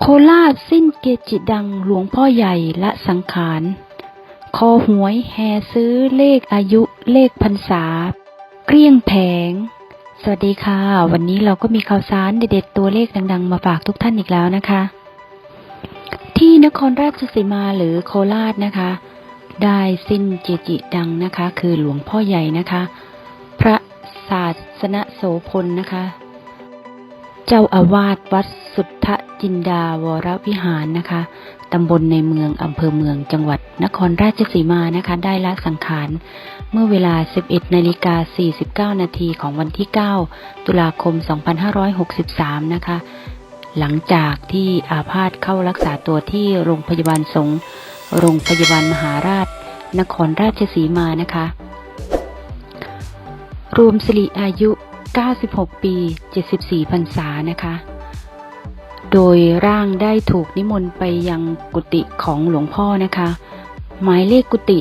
โคราชสิ้นเกจิดังหลวงพ่อใหญ่ละสังขาร คอหวยแห่ซื้อเลขอายุเลขพรรษา เกลี้ยงแผง สวัสดีค่ะ วันนี้เราก็มีข่าวสารเด็ดๆตัวเลขดัง ๆ มาฝากทุกท่านอีกแล้วนะคะ ที่นครราชสีมาหรือโคราชนะคะ ได้สิ้นเจจิดังนะคะ คือหลวงพ่อใหญ่นะคะ พระศาสนโสพลนะคะ เจ้าอาวาสวัดสุทธ จินดาวรวิหารนะคะตำบลในเมืองอำเภอเมืองจังหวัดนครราชสีมานะคะ ได้ละสังขาร เมื่อเวลา 11นาฬิกา49นาทีของวันที่ 9 ตุลาคม 2563 นะคะ หลังจากที่อาพาธเข้ารักษาตัวที่โรงพยาบาลสงโรงพยาบาลมหาราช นครราชสีมานะคะ รวมสิริอายุ 96 ปี 74พรรษานะคะ โดยร่างได้ถูกนิมนต์ไปยังกุฏิของหลวงพ่อนะคะ หมายเลขกุฏิ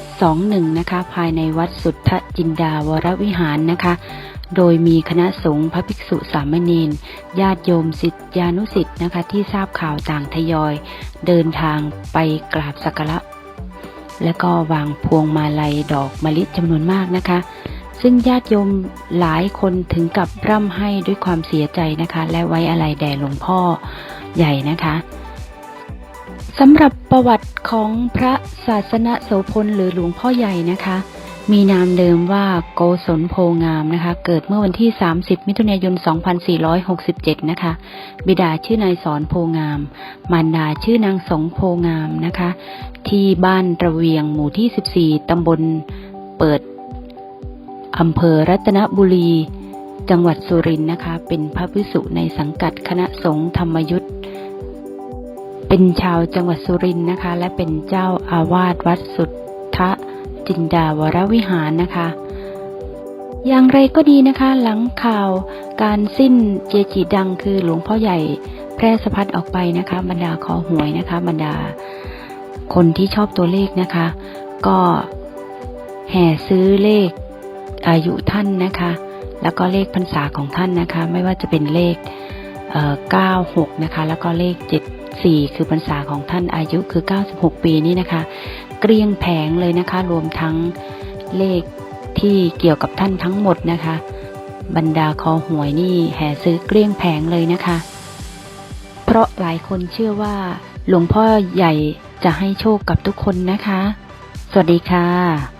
21นะคะ ภายในวัดสุทธจินดาวรวิหารนะคะ โดยมีคณะสงฆ์พระภิกษุสามเณรญาติโยมศิษยานุศิษย์นะคะ ที่ทราบข่าวต่างทยอย เดินทางไปกราบสักการะและก็วางพวงมาลัยดอกมะลิจำนวนมากนะคะ ซึ่งญาติโยมหลายคนถึงกับร่ำไห้ด้วยความเสียใจนะคะ และไว้อะไรแด่หลวงพ่อใหญ่นะคะสำหรับประวัติของพระศาสนโสพลหรือหลวงพ่อใหญ่นะคะ มีนามเดิมว่าโกศลโพงามนะคะ เกิดเมื่อวันที่ 30 มิถุนายน 2467 นะคะ บิดาชื่อนายสอนโพงาม มารดาชื่อนางสงโพงามนะคะ ที่บ้านระเวียงหมู่ที่ 14 ตำบลเปิด อำเภอรัตนบุรี จังหวัดสุรินทร์นะคะ เป็นพระภิกษุในสังกัดคณะสงฆ์ธรรมยุทธเป็นชาวจังหวัดสุรินทร์นะคะ และเป็นเจ้าอาวาสวัดสุทธจินดาวรวิหารนะคะ อย่างไรก็ดีนะคะ หลังข่าวการสิ้นเจจิดังคือหลวงพ่อใหญ่แพร่สะพัดออกไปนะคะ บรรดาคอหวยนะคะ บรรดา คนที่ชอบตัวเลขนะคะ ก็แห่ซื้อเลข อายุท่านนะคะ แล้วก็เลขพรรษาของท่านนะคะ ไม่ว่าจะเป็นเลขเ96นะคะ แล้วก็เลข74คือพรรษาของท่านอายุคือ 96 ปีนี่นะคะ เกลี้ยงแผงเลยนะคะ รวมทั้งเลขที่เกี่ยวกับท่านทั้งหมดนะคะ บรรดาคอหวยนี่แห่ซื้อเกลี้ยงแผงเลยนะคะ เพราะหลายคนเชื่อว่า หลวงพ่อใหญ่จะให้โชคกับทุกคนนะคะ สวัสดีค่ะ